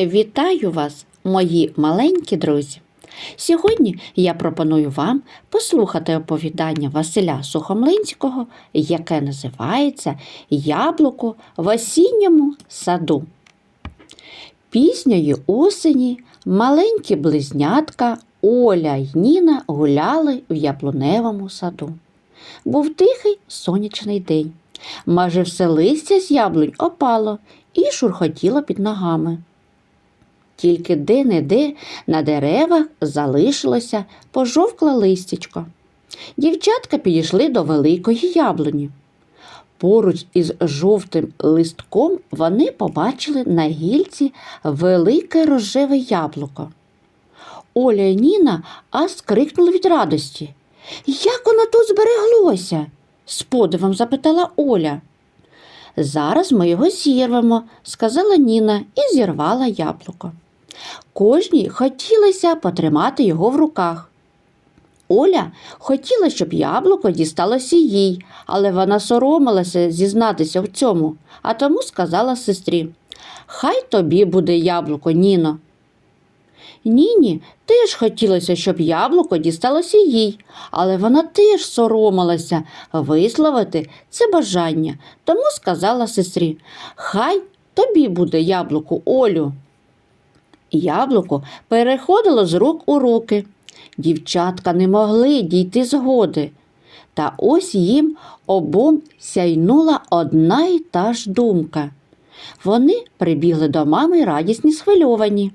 Вітаю вас, мої маленькі друзі! Сьогодні я пропоную вам послухати оповідання Василя Сухомлинського, яке називається Яблуко в осінньому саду. Пісньої осені маленькі близнятка Оля й Ніна гуляли в яблуневому саду. Був тихий сонячний день. Майже все листя з яблунь опало і шурхотіло під ногами. Тільки де-не-де на деревах залишилося пожовкле листячко. Дівчатка підійшли до великої яблуні. Поруч із жовтим листком вони побачили на гільці велике рожеве яблуко. Оля і Ніна аж скрикнули від радості. Як воно тут збереглося? з подивом запитала Оля. Зараз ми його зірвемо, сказала Ніна і зірвала яблуко. Кожній хотілося потримати його в руках. Оля хотіла, щоб яблуко дісталося їй, але вона соромилася зізнатися в цьому, а тому сказала сестрі Хай тобі буде яблуко, Ніно. Ніні теж хотілося, щоб яблуко дісталося їй, але вона теж соромилася висловити це бажання, тому сказала сестрі Хай тобі буде яблуко, Олю. Яблуко переходило з рук у руки. Дівчатка не могли дійти згоди. Та ось їм обом сяйнула одна й та ж думка. Вони прибігли до мами радісні схвильовані.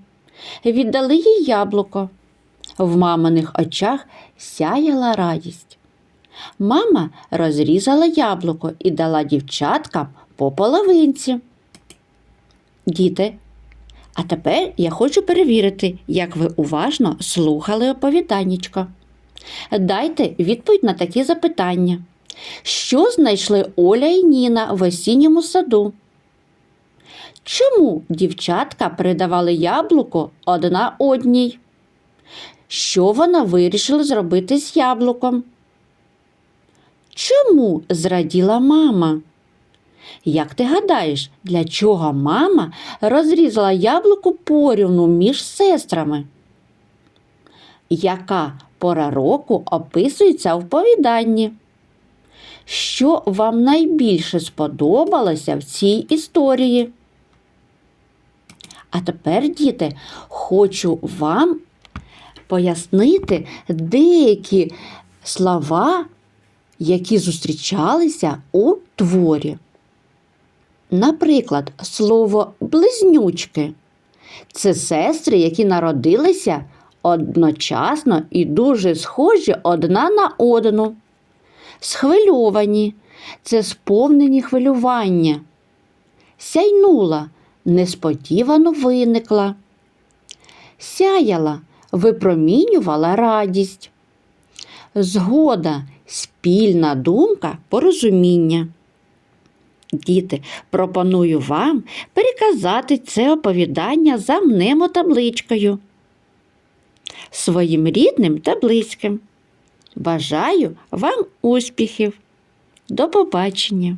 Віддали їй яблуко. В маминих очах сяяла радість. Мама розрізала яблуко і дала дівчаткам по половинці. Діти, а тепер я хочу перевірити, як ви уважно слухали оповіданнячко. Дайте відповідь на такі запитання. Що знайшли Оля і Ніна в осінньому саду? Чому дівчатка передавали яблуко одна одній? Що вона вирішила зробити з яблуком? Чому зраділа мама? Як ти гадаєш, для чого мама розрізала яблуко порівну між сестрами? Яка пора року описується в повіданні? Що вам найбільше сподобалося в цій історії? А тепер, діти, хочу вам пояснити деякі слова, які зустрічалися у творі. Наприклад, слово близнючки це сестри, які народилися одночасно і дуже схожі одна на одну. Схвильовані це сповнені хвилювання. Сяйнула, несподівано виникла. Сяяла, випромінювала радість. Згода, спільна думка, порозуміння. Діти, пропоную вам переказати це оповідання за мнемотабличкою своїм рідним та близьким. Бажаю вам успіхів. До побачення!